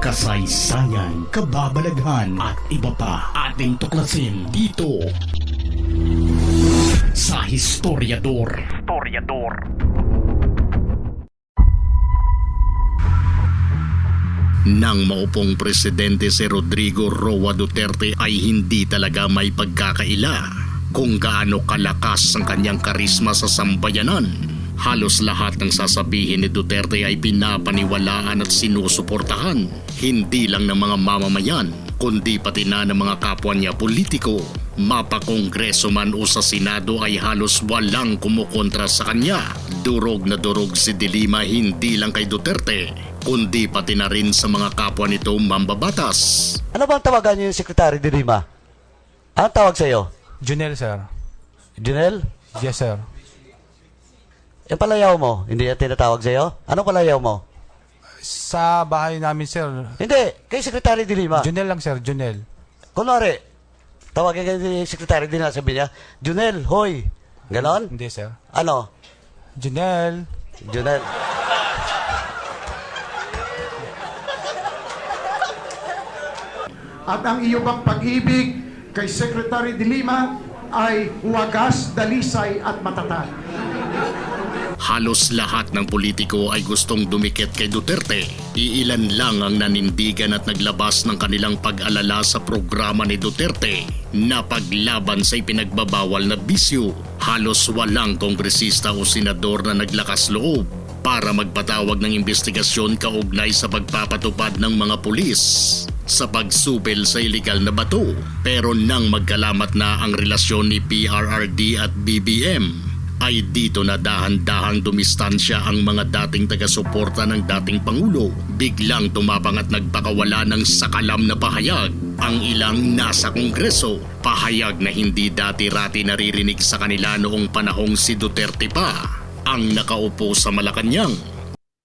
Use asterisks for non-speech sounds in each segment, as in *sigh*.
kasaysayan, kababalaghan at iba pa ating tuklasin dito sa Historiador. Historiador. Nang maupong presidente si Rodrigo Roa Duterte ay hindi talaga may pagkakaila kung gaano kalakas ang kanyang karisma sa sambayanan. Halos lahat ng sasabihin ni Duterte ay pinapaniwalaan at sinusuportahan, hindi lang ng mga mamamayan, kundi pati na ng mga kapwa niya politiko. Mapakongreso man o sa Senado ay halos walang kumukontra sa kanya. Durog na durog si Dilima hindi lang kay Duterte, kundi pati na rin sa mga kapwa nito mambabatas. Ano bang tawagan niyo yung Secretary de Lima? Anong tawag sa'yo? Junel, sir. Junel? Yes, sir. Yung palayaw mo, hindi yan tinatawag sa'yo? Anong palayaw mo? Sa bahay namin, sir. Hindi, kay Secretary de Lima. Junel lang, sir. Junel. Kunwari, tawagin kayo ni Secretary de Lima, sabi niya, Junel, hoy. Ganon? Hindi, sir. Ano? Junel. Junel. At ang iyo bang pag-ibig kay Secretary de Lima ay wagas, dalisay at matatag. Halos lahat ng politiko ay gustong dumikit kay Duterte. Iilan lang ang nanindigan at naglabas ng kanilang pag-alala sa programa ni Duterte na paglaban sa ipinagbabawal na bisyo. Halos walang kongresista o senador na naglakas loob para magpatawag ng investigasyon kaugnay sa pagpapatupad ng mga pulis sa pagsupil sa ilegal na bato. Pero nang magkalamat na ang relasyon ni PRRD at BBM, ay dito na dahan-dahang dumistansya ang mga dating taga-suporta ng dating Pangulo. Biglang tumapang at nagpakawala ng sakalam na pahayag. Ang ilang nasa Kongreso, pahayag na hindi dati-rati naririnig sa kanila noong panahong si Duterte pa ang nakaupo sa Malacanang.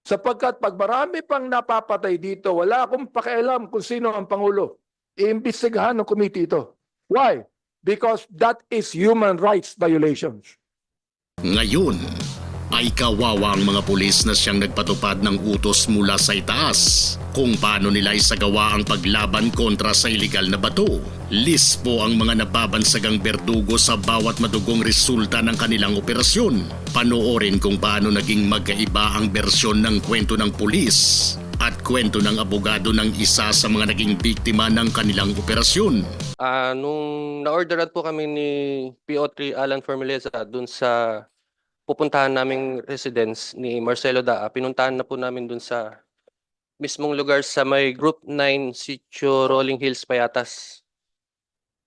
Sapagkat pag marami pang napapatay dito, wala akong pakialam kung sino ang Pangulo. Iimbestigahan ng committee ito. Why? Because that is human rights violations. Ngayon ay kawawa ang mga pulis na siyang nagpatupad ng utos mula sa itaas kung paano nila isagawa ang paglaban kontra sa ilegal na bato. List po ang mga nababansagang berdugo sa bawat madugong resulta ng kanilang operasyon. Panoorin kung paano naging magkaiba ang bersyon ng kwento ng pulis at kwento ng abogado ng isa sa mga naging biktima ng kanilang operasyon. Ah, nung na-orderan po kami ni PO3 Alan Formaleza dun sa pupuntahan naming residence ni Marcelo Daa, pinuntahan na po namin dun sa mismong lugar sa may Group 9 Sitio Rolling Hills, Payatas.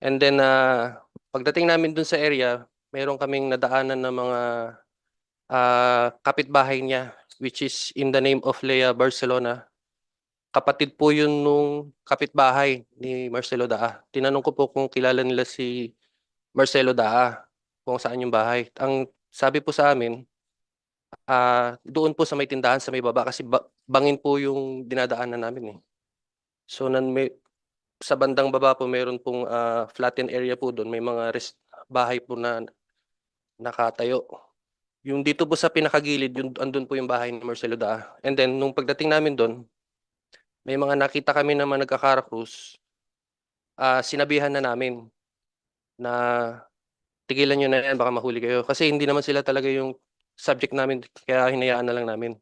And then, ah, pagdating namin dun sa area, meron kaming nadaanan ng mga ah, kapitbahay niya, which is in the name of Lea Barcelona kapatid po yun nung kapitbahay ni Marcelo Daa. Tinanong ko po kung kilala nila si Marcelo Daa, kung saan yung bahay. Ang sabi po sa amin, ah doon po sa may tindahan sa may baba kasi ba- bangin po yung dinadaanan namin eh. So nan may, sa bandang baba po meron pong ah, flattened area po doon, may mga rest, bahay po na nakatayo. Yung dito po sa pinakagilid, yung andun po yung bahay ni Marcelo Daa. And then nung pagdating namin doon, may mga nakita kami naman nagkakarakrus, ah sinabihan na namin na tigilan nyo na yan, baka mahuli kayo. Kasi hindi naman sila talaga yung subject namin, kaya hinayaan na lang namin.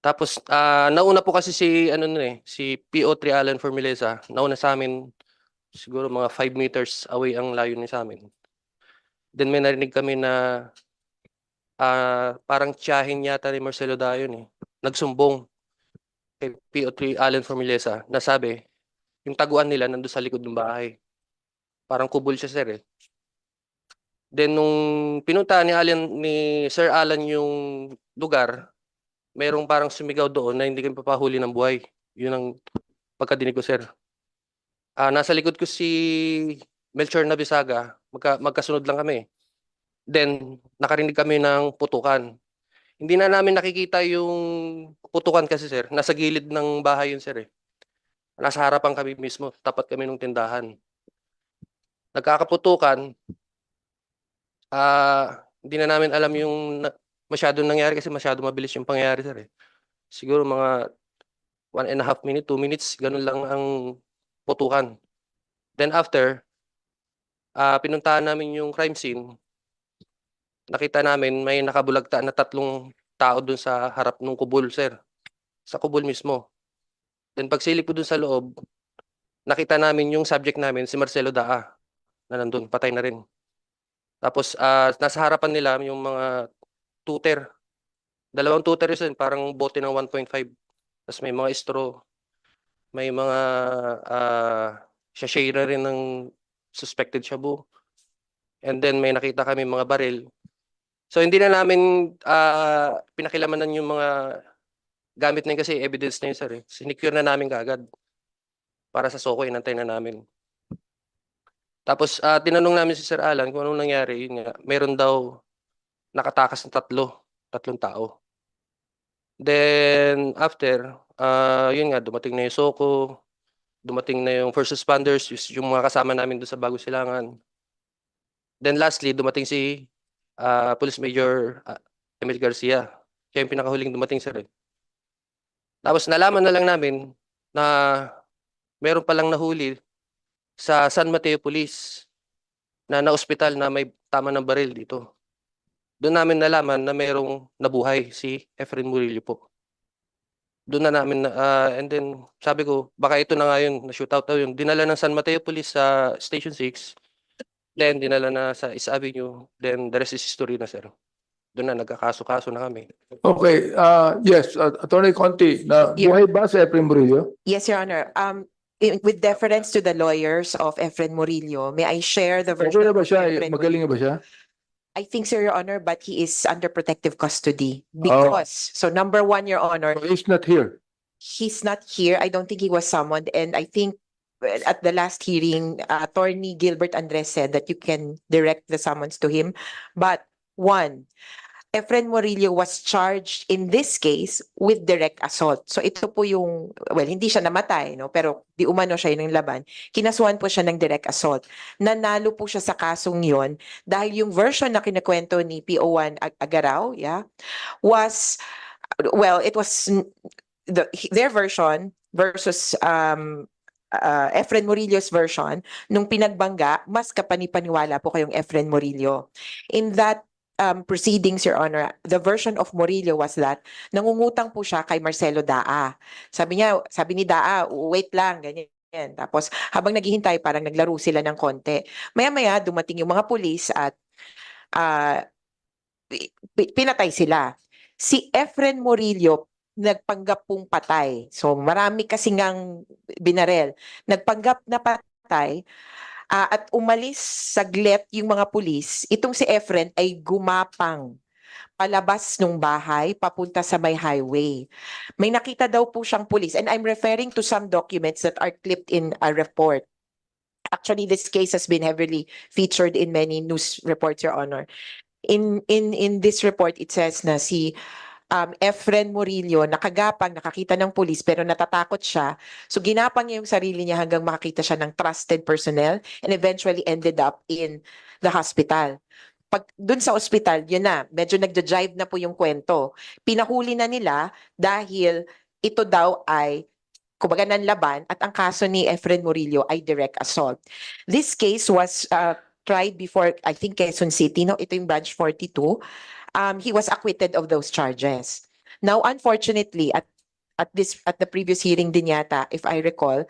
Tapos, ah nauna po kasi si, ano nun eh, si PO3 Alan Formilesa, nauna sa amin, siguro mga 5 meters away ang layo niya sa amin. Then may narinig kami na ah parang tiyahin yata ni Marcelo Dayon eh, nagsumbong kay PO3 Allen Formilesa na sabi, yung taguan nila nandun sa likod ng bahay. Parang kubol siya, sir eh. Then nung pinunta ni Allen ni Sir Alan yung lugar, merong parang sumigaw doon na hindi kami papahuli ng buhay. Yun ang pagkadinig ko, sir. Ah, nasa likod ko si Melchor Nabisaga, magka, magkasunod lang kami. Then nakarinig kami ng putukan. Hindi na namin nakikita yung putukan kasi sir. Nasa gilid ng bahay yun sir eh. Nasa harapan kami mismo. Tapat kami ng tindahan. Nagkakaputukan. Ah, hindi na namin alam yung na, masyadong nangyari kasi masyado mabilis yung pangyayari sir eh. Siguro mga one and a half minute, two minutes, ganun lang ang putukan. Then after, ah pinuntahan namin yung crime scene. Nakita namin may nakabulagta na tatlong tao dun sa harap ng kubol, sir. Sa kubol mismo. Then pagsilip ko dun sa loob, nakita namin yung subject namin, si Marcelo Daa, na nandun, patay na rin. Tapos ah nasa harapan nila yung mga tutor. Dalawang tutor yun, parang bote ng 1.5. Tapos may mga straw, may mga uh, sachet na rin ng suspected shabu. And then may nakita kami mga baril. So hindi na namin ah, pinakilamanan yung mga gamit na yun kasi evidence na yun sir. Eh. Sinecure na namin kaagad. Para sa Soko, inantay na namin. Tapos ah, tinanong namin si Sir Alan kung anong nangyari. Yun nga, meron daw nakatakas na tatlo, tatlong tao. Then after, ah yun nga, dumating na yung Soko, dumating na yung first responders, yung mga kasama namin doon sa Bago Silangan. Then lastly, dumating si ah, Police Major ah, Emil Garcia. Siya yung pinakahuling dumating sir. eh. Tapos nalaman na lang namin na meron palang nahuli sa San Mateo Police na na-ospital na may tama ng baril dito. Doon namin nalaman na mayroong nabuhay si Efren Murillo po. Doon na namin, na- ah, and then sabi ko, baka ito na nga yun, na-shootout daw yun. Dinala ng San Mateo Police sa Station 6, then dinala na sa East Avenue, then the rest is history na sir. Doon na nagkakaso-kaso na kami. Okay, uh, yes, uh, Attorney Conti, na Yeah. buhay ba si Efren Murillo? Yes, Your Honor. Um, in- with deference to the lawyers of Efren Murillo, may I share the version? Okay na ba of siya? Efren Magaling na ba siya? I think, sir, Your Honor, but he is under protective custody Oh. because, so number one, Your Honor, So he's not here. he's not here. I don't think he was summoned. And I think at the last hearing, uh, Attorney Gilbert Andres said that you can direct the summons to him. But one, Efren Murillo was charged in this case with direct assault. So ito po yung, well, hindi siya namatay, no? pero di umano siya yung laban. Kinasuhan po siya ng direct assault. Nanalo po siya sa kasong yon dahil yung version na kinakwento ni PO1 Ag- Agaraw, yeah, was, well, it was the, their version versus um, uh, Efren Murillo's version, nung pinagbangga, mas kapanipaniwala po kayong Efren Murillo. In that um, proceedings, Your Honor, the version of Murillo was that nangungutang po siya kay Marcelo Daa. Sabi niya, sabi ni Daa, wait lang, ganyan. Tapos habang naghihintay, parang naglaro sila ng konti. Maya-maya, dumating yung mga pulis at pi- pinatay sila. Si Efren Murillo, nagpanggap pong patay. So marami kasi ngang binarel. Nagpanggap na patay ah, at umalis saglit yung mga pulis. Itong si Efren ay gumapang palabas ng bahay papunta sa may highway. May nakita daw po siyang pulis and I'm referring to some documents that are clipped in a report. Actually, this case has been heavily featured in many news reports, Your Honor. In in in this report, it says na si um, Efren Murillo nakagapang, nakakita ng pulis pero natatakot siya. So ginapang niya yung sarili niya hanggang makakita siya ng trusted personnel and eventually ended up in the hospital. Pag dun sa ospital, yun na, medyo nagja-jive na po yung kwento. Pinahuli na nila dahil ito daw ay kumbaga nanlaban at ang kaso ni Efren Murillo ay direct assault. This case was uh, tried before, I think, Quezon City, no? Ito yung branch 42 um, he was acquitted of those charges. Now, unfortunately, at at this at the previous hearing din yata, if I recall,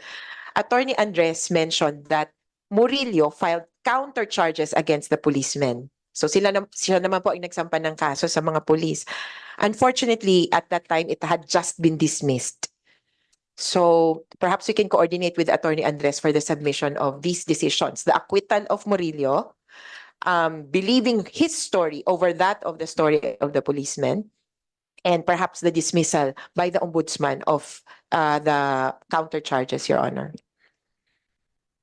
Attorney Andres mentioned that Murillo filed counter charges against the policemen. So sila nam- siya naman po ang nagsampa ng kaso sa mga police. Unfortunately, at that time, it had just been dismissed. So perhaps we can coordinate with Attorney Andres for the submission of these decisions. The acquittal of Murillo, um, believing his story over that of the story of the policeman, and perhaps the dismissal by the ombudsman of uh, the counter charges, Your Honor.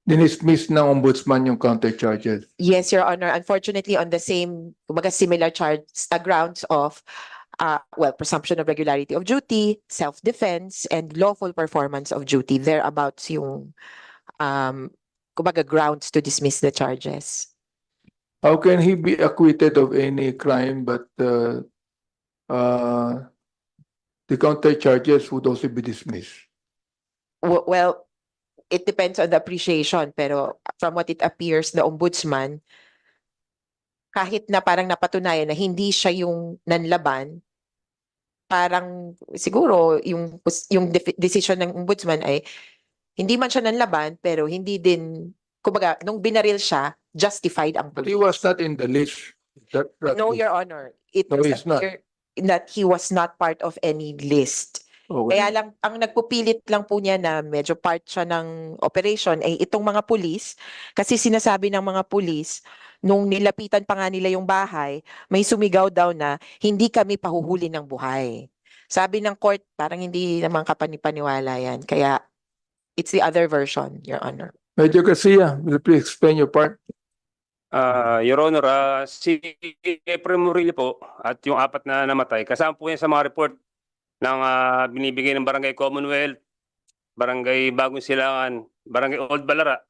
Dinismiss ng ombudsman yung counter charges. Yes, Your Honor. Unfortunately, on the same, kumbaga similar charge, uh, grounds of, uh, well, presumption of regularity of duty, self-defense, and lawful performance of duty. Thereabouts yung, um, kumbaga grounds to dismiss the charges. How can he be acquitted of any crime but uh, uh, the counter charges would also be dismissed? well, it depends on the appreciation, pero from what it appears, the ombudsman, kahit na parang napatunayan na hindi siya yung nanlaban, parang siguro yung yung decision ng ombudsman ay hindi man siya nanlaban pero hindi din kumbaga nung binaril siya justified ang But he was not in the list. That, that No, is- Your Honor. It No, was he's not. that he was not part of any list. Okay. Kaya lang, ang nagpupilit lang po niya na medyo part siya ng operation ay itong mga pulis. Kasi sinasabi ng mga pulis, nung nilapitan pa nga nila yung bahay, may sumigaw daw na hindi kami pahuhuli ng buhay. Sabi ng court, parang hindi naman kapanipaniwala yan. Kaya, it's the other version, Your Honor. Major Garcia, will you please explain your part? Ah, Your Honor, ah, si Efrem Murillo po at yung apat na namatay, kasama po yan sa mga report ng ah, binibigay ng Barangay Commonwealth, Barangay Bagong Silangan, Barangay Old Balara,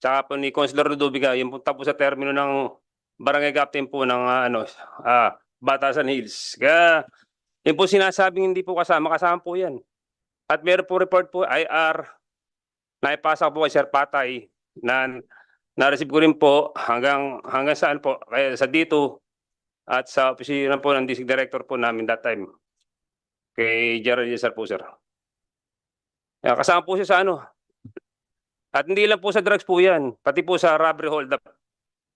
tsaka po ni Consular Rudubiga, yung punta po sa termino ng Barangay Captain po ng ah, ano, ah, Batasan Hills. Kaya yun po sinasabing hindi po kasama, kasama po yan. At meron po report po, IR, na ipasa po kay Sir Patay na na-receive ko rin po hanggang hanggang saan po kaya sa dito at sa opisina po ng district director po namin that time kay Gerald Yesar po sir. Kaya kasama po siya sa ano. At hindi lang po sa drugs po yan, pati po sa robbery hold up.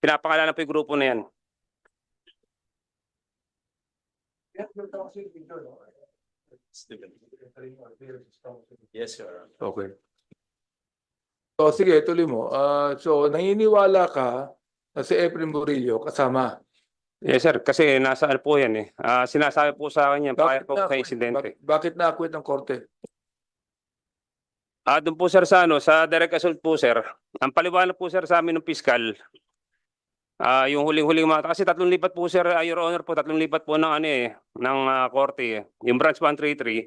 Pinapangalanan po yung grupo na yan. Yes, sir. Okay. So sige, tuloy mo. Ah, so naniniwala ka na si Efrem Murillo kasama. Yes sir, kasi nasa ano po yan eh. Ah, sinasabi po sa akin yan prior po sa na- insidente. bak- bakit na-acquit ng korte? Ah, doon po sir sa ano, sa direct assault po sir. Ang paliwanag po sir sa amin ng piskal. Ah, yung huling-huling mga kasi tatlong lipat po sir, ah, your honor po, tatlong lipat po ng ano eh, ng ah, korte eh. Yung branch 133.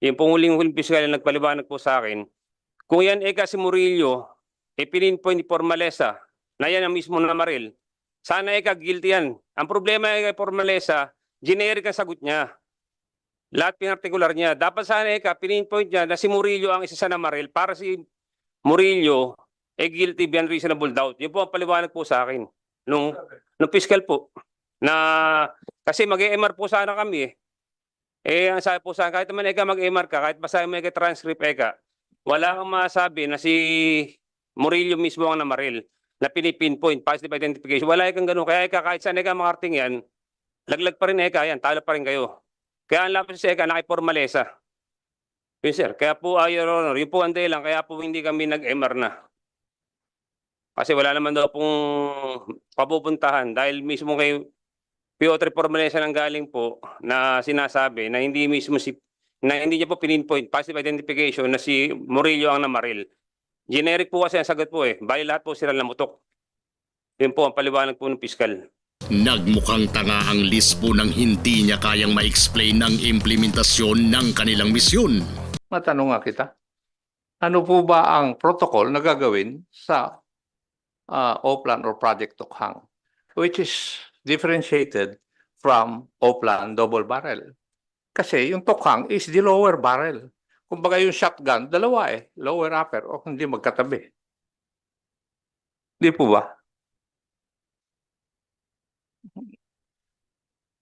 Yung pong huling-huling piskal na nagpaliwanag po sa akin. Kung yan eh kasi Murillo, eh pininpoint ni Formalesa na yan ang mismo na maril. Sana eh guilty yan. Ang problema eh kay Formalesa, generic ang sagot niya. Lahat pinartikular niya. Dapat sana eka, pininpoint niya na si Murillo ang isa sa namaril para si Murillo eh guilty beyond reasonable doubt. Yun po ang paliwanag po sa akin. Nung, nung fiscal po. Na kasi mag-MR po sana kami eh. Eh, ang sabi po sa akin, kahit naman eka mag-MR ka, kahit basahin mo eka transcript eka, wala kang masabi na si Murillo mismo ang namaril na pinipinpoint, positive identification. Wala ekang ganun. Kaya eka, kahit saan eka makarting yan, laglag pa rin eka yan, talo pa rin kayo. Kaya ang lapis sa eka, nakipormalesa. Yun sir, kaya po, uh, Your Honor, yun po ang lang, kaya po hindi kami nag-MR na. Kasi wala naman daw pong papupuntahan dahil mismo kay Piotr Formalesa nang galing po na sinasabi na hindi mismo si na hindi niya po pinpoint positive identification na si Murillo ang namaril. Generic po kasi ang sagot po eh. Bali lahat po sila namutok. Yun po ang paliwanag po ng piskal. Nagmukhang tanga ang Lisbo nang hindi niya kayang ma-explain ang implementasyon ng kanilang misyon. matanong nga kita. Ano po ba ang protocol na gagawin sa uh, Oplan or Project Tokhang which is differentiated from Oplan double barrel? Kasi yung Tokhang is the lower barrel. Kumbaga yung shotgun, dalawa eh, lower upper o hindi magkatabi. Di po ba?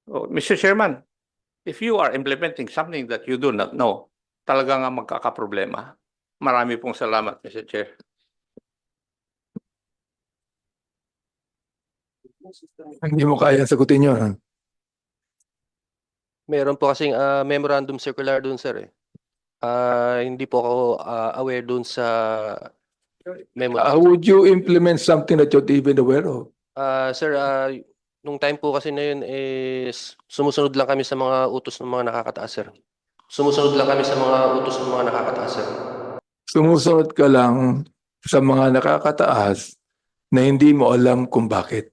Oh, Mr. Chairman, if you are implementing something that you do not know, talaga nga magkakaproblema. Marami pong salamat, Mr. Chair. Hindi mo kaya sagutin yun. Meron po kasing ah, memorandum circular dun sir eh. Ah, hindi po ako ah, aware dun sa memo. How would you implement something that you're even aware of? Ah, sir, ah, nung time po kasi na yun is sumusunod lang kami sa mga utos ng mga nakakataas sir. Sumusunod lang kami sa mga utos ng mga nakakataas sir. Sumusunod ka lang sa mga nakakataas na hindi mo alam kung bakit.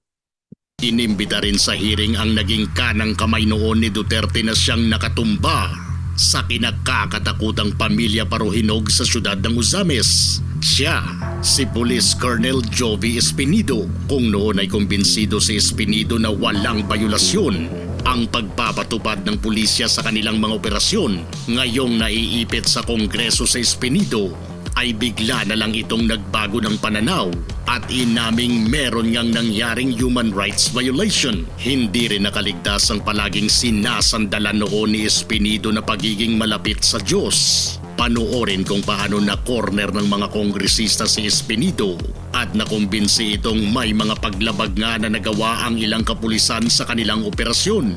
Inimbita rin sa hearing ang naging kanang kamay noon ni Duterte na siyang nakatumba sa kinakakatakutang pamilya Paruhinog sa siyudad ng Uzames. Siya, si Police Colonel Jovi Espinido, kung noon ay kumbinsido si Espinido na walang bayulasyon ang pagpapatupad ng pulisya sa kanilang mga operasyon ngayong naiipit sa Kongreso sa Espinido ay bigla na lang itong nagbago ng pananaw at inaming meron ngang nangyaring human rights violation. Hindi rin nakaligtas ang palaging sinasandalan noon ni Espinido na pagiging malapit sa Diyos. Panoorin kung paano na corner ng mga kongresista si Espinido at nakumbinsi itong may mga paglabag nga na nagawa ang ilang kapulisan sa kanilang operasyon.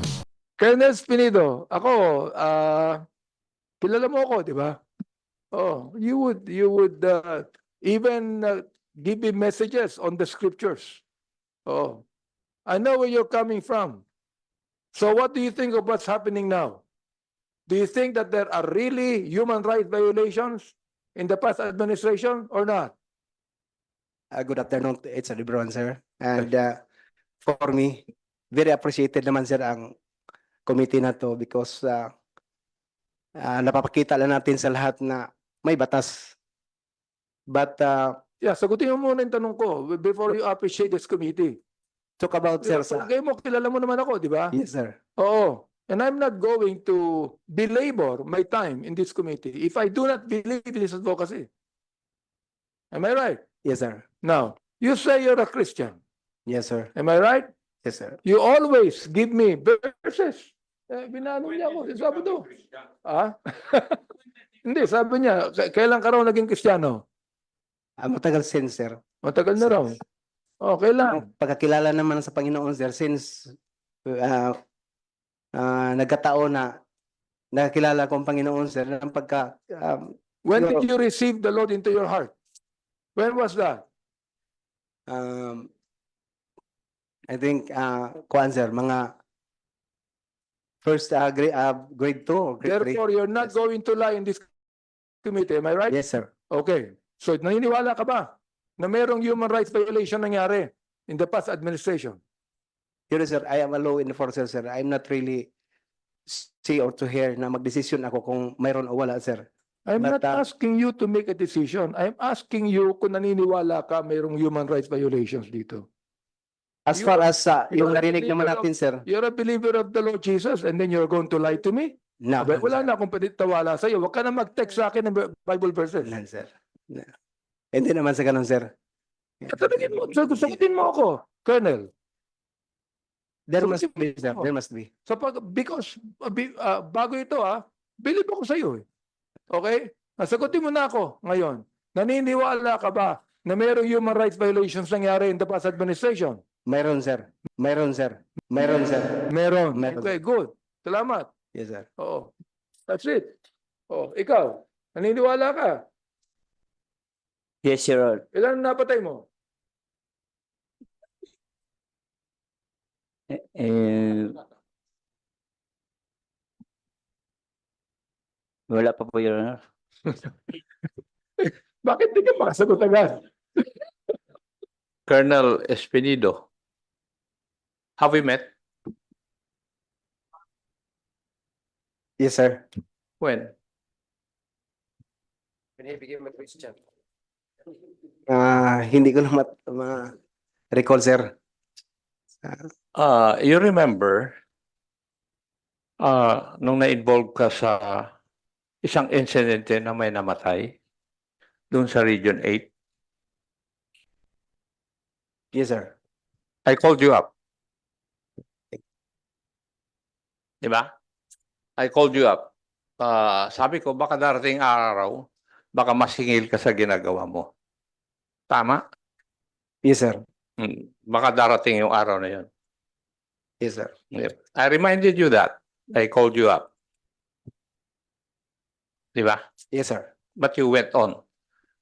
Colonel Spinido, ako, ah, kilala mo ako, di ba? Oh, you would, you would uh, even uh, give me messages on the scriptures. Oh, I know where you're coming from. So what do you think of what's happening now? Do you think that there are really human rights violations in the past administration or not? Uh, good afternoon, it's Lebron, sir. And uh, for me, very appreciated naman, sir, ang committee na to because uh, uh, napapakita lang natin sa lahat na may batas. But uh, Yeah, sagutin mo muna yung tanong ko before you appreciate this committee. talk about, sir, sa... Palagay mo, kilala mo naman ako, di ba? Yes, sir. Oo. And I'm not going to belabor my time in this committee if I do not believe in this advocacy. Am I right? Yes, sir. Now, you say you're a Christian. Yes, sir. Am I right? Yes, sir. You always give me verses. Eh, binano niya ako. Sabi do. Ah? *laughs* Hindi, sabi niya, "K- kailan ka raw naging Kristiyano? Uh, matagal since, sir. Matagal na raw. Oh, kailan? Ang pagkakilala naman sa Panginoon, sir, since uh, uh, nagkataon na nakakilala ko ang Panginoon, sir, ng pagka... um, When did you receive the Lord into your heart? When was that? um, I think, uh, kuan sir, mga first uh, grade, uh, grade 2 or grade 3. Therefore, you're not Yes. going to lie in this committee. Am I right? Yes, sir. Okay. So naniniwala ka ba na merong human rights violation nangyari in the past administration? Yun, sir, I am a law enforcer, sir. I'm not really see or to hear na magdesisyon ako kung mayroon o wala, sir. I'm But, not uh, asking you to make a decision. I'm asking you kung naniniwala ka mayroong human rights violations dito. As You far as uh, yung are narinig naman believer of- natin, sir, You're a believer of the Lord Jesus and then you're going to lie to me? No. Abay, wala na akong panitawala sa'yo. Huwag ka na mag-text sa akin ng Bible verses. Wala, sir. No. Hindi naman sa ganun, sir. Tanungin mo, sag- sagutin mo ako, Colonel. There So, must be, sir. There must be. So pag, because, uh, uh, bago ito ah, believe ako sa iyo eh. Okay? Nasagutin mo na ako ngayon. Naniniwala ka ba na mayroong human rights violations nangyari in the past administration? Mayroon, sir. Mayroon, sir. Mayroon, sir. Meron. Meron. Okay, good. Salamat. Yes, sir. Oo. That's it. Oh, ikaw, naniniwala ka? Yes, Your Honor. Ilan ang napatay mo? Eh, eh, wala pa po, Your Honor. *laughs* Bakit di ka makasagot agad? Colonel Espinido, have we met? Yes, sir. When? Ah, hindi ko na mat, ma- recall, sir. Uh, you remember, uh, nung na-involve ka sa isang insidente na may namatay doon sa Region 8, Yes, sir. I called you up. Di ba? I called you up. Uh, sabi ko, baka darating araw, baka masingil ka sa ginagawa mo. Tama? Yes, sir. Hmm. Baka darating yung araw na yun. Yes, sir. Yep. I reminded you that. I called you up. Di ba? Yes, sir. But you went on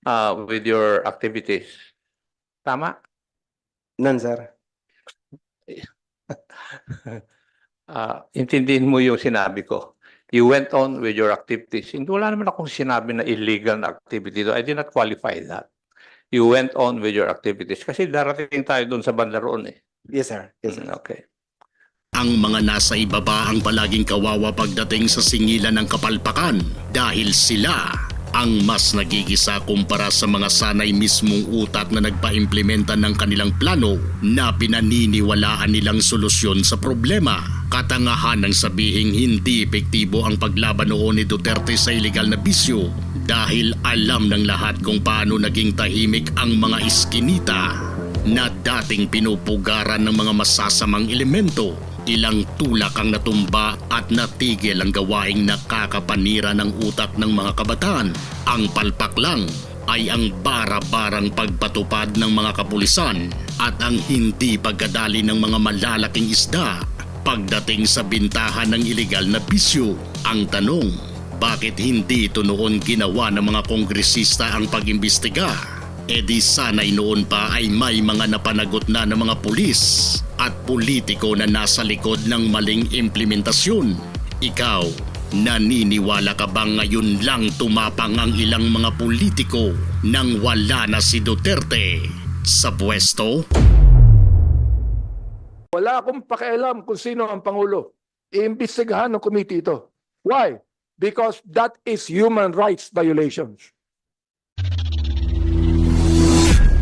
uh, with your activities. Tama? None, sir. *laughs* Ah, intindihin mo yung sinabi ko. You went on with your activities. Hindi wala naman akong sinabi na illegal na activity. I did not qualify that. You went on with your activities. Kasi darating tayo doon sa banda roon eh. Yes, sir. Yes, sir. Mm, Okay. Ang mga nasa ibaba ang palaging kawawa pagdating sa singilan ng kapalpakan dahil sila ang mas nagigisa kumpara sa mga sanay mismong utak na nagpa-implementa ng kanilang plano na pinaniniwalaan nilang solusyon sa problema. katangahan ng sabihing hindi epektibo ang paglaban noon ni Duterte sa illegal na bisyo dahil alam ng lahat kung paano naging tahimik ang mga iskinita na dating pinupugaran ng mga masasamang elemento. Ilang tulak ang natumba at natigil ang gawaing nakakapanira ng utak ng mga kabataan. Ang palpak lang ay ang bara-barang pagpatupad ng mga kapulisan at ang hindi pagkadali ng mga malalaking isda pagdating sa bintahan ng ilegal na bisyo. Ang tanong, bakit hindi ito noon ginawa ng mga kongresista ang pag-imbestiga? E di sana'y noon pa ay may mga napanagot na ng mga pulis at politiko na nasa likod ng maling implementasyon. Ikaw, naniniwala ka bang ngayon lang tumapang ang ilang mga politiko nang wala na si Duterte sa pwesto? Wala akong pakialam kung sino ang Pangulo. Iimbestigahan ng committee ito. Why? Because that is human rights violations.